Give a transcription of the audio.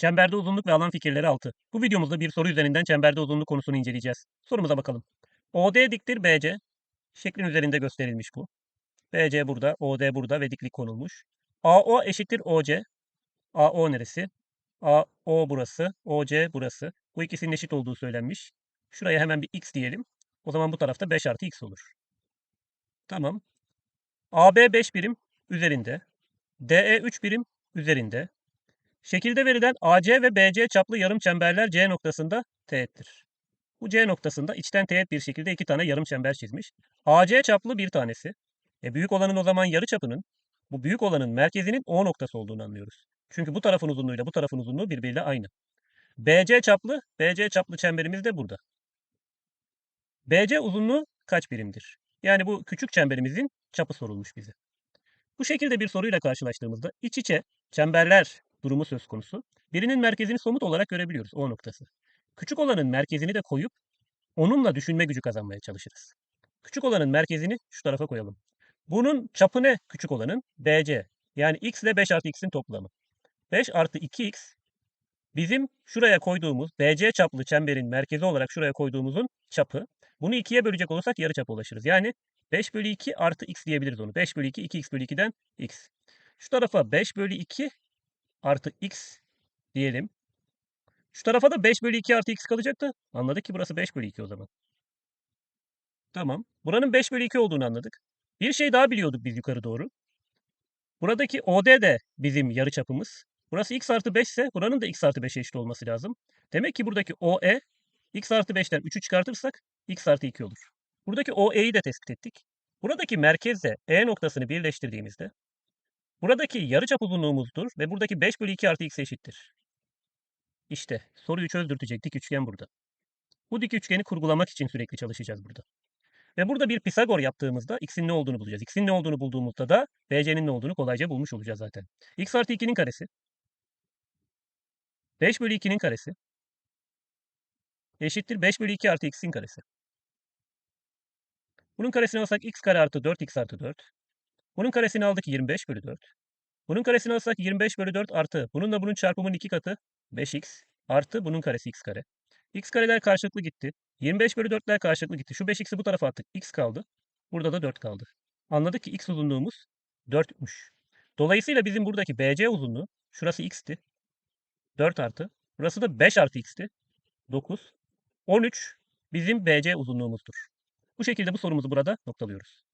Çemberde uzunluk ve alan fikirleri 6. Bu videomuzda bir soru üzerinden çemberde uzunluk konusunu inceleyeceğiz. Sorumuza bakalım. OD diktir BC. Şeklin üzerinde gösterilmiş bu. BC burada, OD burada ve diklik konulmuş. AO eşittir OC. AO neresi? AO burası, OC burası. Bu ikisinin eşit olduğu söylenmiş. Şuraya hemen bir x diyelim. O zaman bu tarafta 5 artı x olur. Tamam. AB 5 birim üzerinde. DE 3 birim üzerinde. Şekilde verilen AC ve BC çaplı yarım çemberler C noktasında teğettir. Bu C noktasında içten teğet bir şekilde iki tane yarım çember çizmiş. AC çaplı bir tanesi. E büyük olanın o zaman yarı çapının, bu büyük olanın merkezinin O noktası olduğunu anlıyoruz. Çünkü bu tarafın uzunluğuyla bu tarafın uzunluğu birbiriyle aynı. BC çaplı, BC çaplı çemberimiz de burada. BC uzunluğu kaç birimdir? Yani bu küçük çemberimizin çapı sorulmuş bize. Bu şekilde bir soruyla karşılaştığımızda iç içe çemberler durumu söz konusu. Birinin merkezini somut olarak görebiliyoruz O noktası. Küçük olanın merkezini de koyup onunla düşünme gücü kazanmaya çalışırız. Küçük olanın merkezini şu tarafa koyalım. Bunun çapı ne küçük olanın? BC. Yani x ile 5 artı x'in toplamı. 5 artı 2x bizim şuraya koyduğumuz BC çaplı çemberin merkezi olarak şuraya koyduğumuzun çapı. Bunu 2'ye bölecek olursak yarı çapa ulaşırız. Yani 5 bölü 2 artı x diyebiliriz onu. 5 bölü 2, 2x bölü 2'den x. Şu tarafa 5 bölü 2 artı x diyelim. Şu tarafa da 5 bölü 2 artı x kalacaktı. Anladık ki burası 5 bölü 2 o zaman. Tamam. Buranın 5 bölü 2 olduğunu anladık. Bir şey daha biliyorduk biz yukarı doğru. Buradaki OD de bizim yarıçapımız. Burası x artı 5 ise buranın da x artı 5'e eşit olması lazım. Demek ki buradaki OE x artı 5'ten 3'ü çıkartırsak x artı 2 olur. Buradaki OE'yi de tespit ettik. Buradaki merkezle E noktasını birleştirdiğimizde buradaki yarıçap uzunluğumuzdur ve buradaki 5 bölü 2 artı x eşittir. İşte soruyu çözdürtecek dik üçgen burada. Bu dik üçgeni kurgulamak için sürekli çalışacağız burada. Ve burada bir Pisagor yaptığımızda x'in ne olduğunu bulacağız. x'in ne olduğunu bulduğumuzda da bc'nin ne olduğunu kolayca bulmuş olacağız zaten. x artı 2'nin karesi. 5 bölü 2'nin karesi. Eşittir 5 bölü 2 artı x'in karesi. Bunun karesini alsak x kare artı 4x artı 4. Bunun karesini aldık 25 bölü 4. Bunun karesini alsak 25 bölü 4 artı bununla bunun çarpımının iki katı 5x artı bunun karesi x kare. x kareler karşılıklı gitti. 25 bölü 4'ler karşılıklı gitti. Şu 5x'i bu tarafa attık. x kaldı. Burada da 4 kaldı. Anladık ki x uzunluğumuz 4'müş. Dolayısıyla bizim buradaki BC uzunluğu şurası x'ti. 4 artı. Burası da 5 artı x'ti. 9. 13 bizim BC uzunluğumuzdur. Bu şekilde bu sorumuzu burada noktalıyoruz.